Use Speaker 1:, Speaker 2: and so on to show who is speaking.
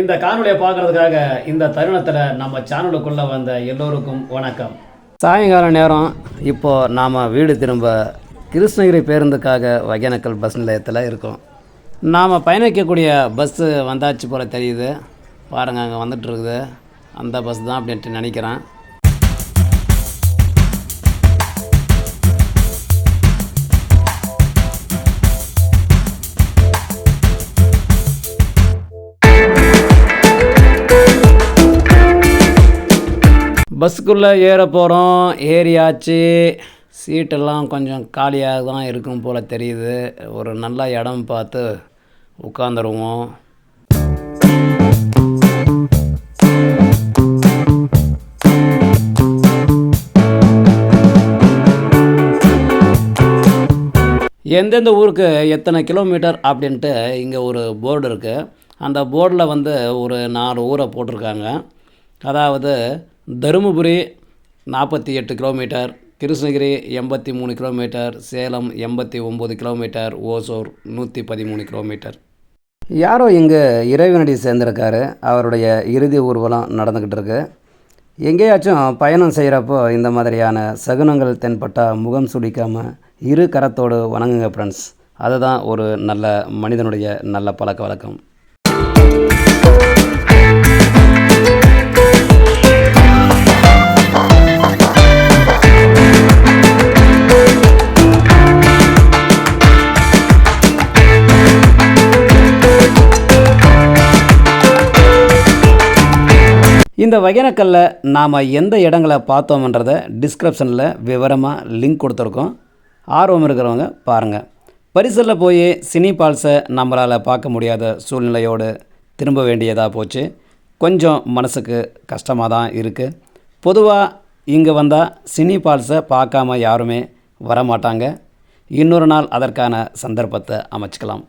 Speaker 1: இந்த காணொலியை பார்க்குறதுக்காக இந்த தருணத்தில் நம்ம சேனலுக்குள்ளே வந்த எல்லோருக்கும் வணக்கம். சாயங்கால நேரம் இப்போது நாம் வீடு திரும்ப கிருஷ்ணகிரி பேருந்துக்காக ஒகேனக்கல் பஸ் நிலையத்தில் இருக்கோம். நாம் பயணிக்கக்கூடிய பஸ்ஸு வந்தாச்சு போல் தெரியுது. பாருங்கள் அங்கே வந்துட்டுருக்குது அந்த பஸ் தான் அப்படின்ட்டு நினைக்கிறேன். பஸ்ஸுக்குள்ளே ஏற போகிறோம் ஏறியாச்சு. சீட்டெல்லாம் கொஞ்சம் காலியாக தான் இருக்கும் போல் தெரியுது. ஒரு நல்ல இடம் பார்த்து உட்காந்துருவோம் எந்தெந்த ஊருக்கு எத்தனை கிலோமீட்டர் அப்படின்ட்டு இங்கே ஒரு போர்டு இருக்குது அந்த போர்டில் வந்து ஒரு நாலு ஊரை போட்டிருக்காங்க. அதாவது தருமபுரி நாற்பத்தி எட்டு கிலோமீட்டர் கிருஷ்ணகிரி எண்பத்தி மூணு கிலோமீட்டர் சேலம் எண்பத்தி ஒம்பது கிலோமீட்டர் ஓசூர் நூற்றி பதிமூணு கிலோமீட்டர். யாரோ இங்கே இறைவனடி சேர்ந்திருக்காரு. அவருடைய இறுதி ஊர்வலம் நடந்துக்கிட்டு இருக்கு. எங்கேயாச்சும் பயணம் செய்கிறப்போ இந்த மாதிரியான சகுனங்கள் தென்பட்டால் முகம் சுளிக்காமல் இரு கரத்தோடு வணங்குங்க ஃப்ரெண்ட்ஸ் அதுதான் ஒரு நல்ல மனிதனுடைய நல்ல பழக்க வழக்கம். இந்த வகைனக்கல்ல நாம் எந்த இடங்களை பார்த்தோம்ன்றத டிஸ்கிரிப்ஷனில் விவரமாக லிங்க் கொடுத்துருக்கோம். ஆர்வம் இருக்கிறவங்க பாருங்கள் பரிசலில் போய் சினி பால்ஸை நம்மளால் பார்க்க முடியாத சூழ்நிலையோடு திரும்ப வேண்டியதாக போச்சு. கொஞ்சம் மனசுக்கு கஷ்டமாக தான் இருக்குது பொதுவாக இங்கே வந்தால் சினி பால்ஸை பார்க்காம யாருமே வரமாட்டாங்க. இன்னொரு நாள் அதற்கான சந்தர்ப்பத்தை அமைச்சிக்கலாம்.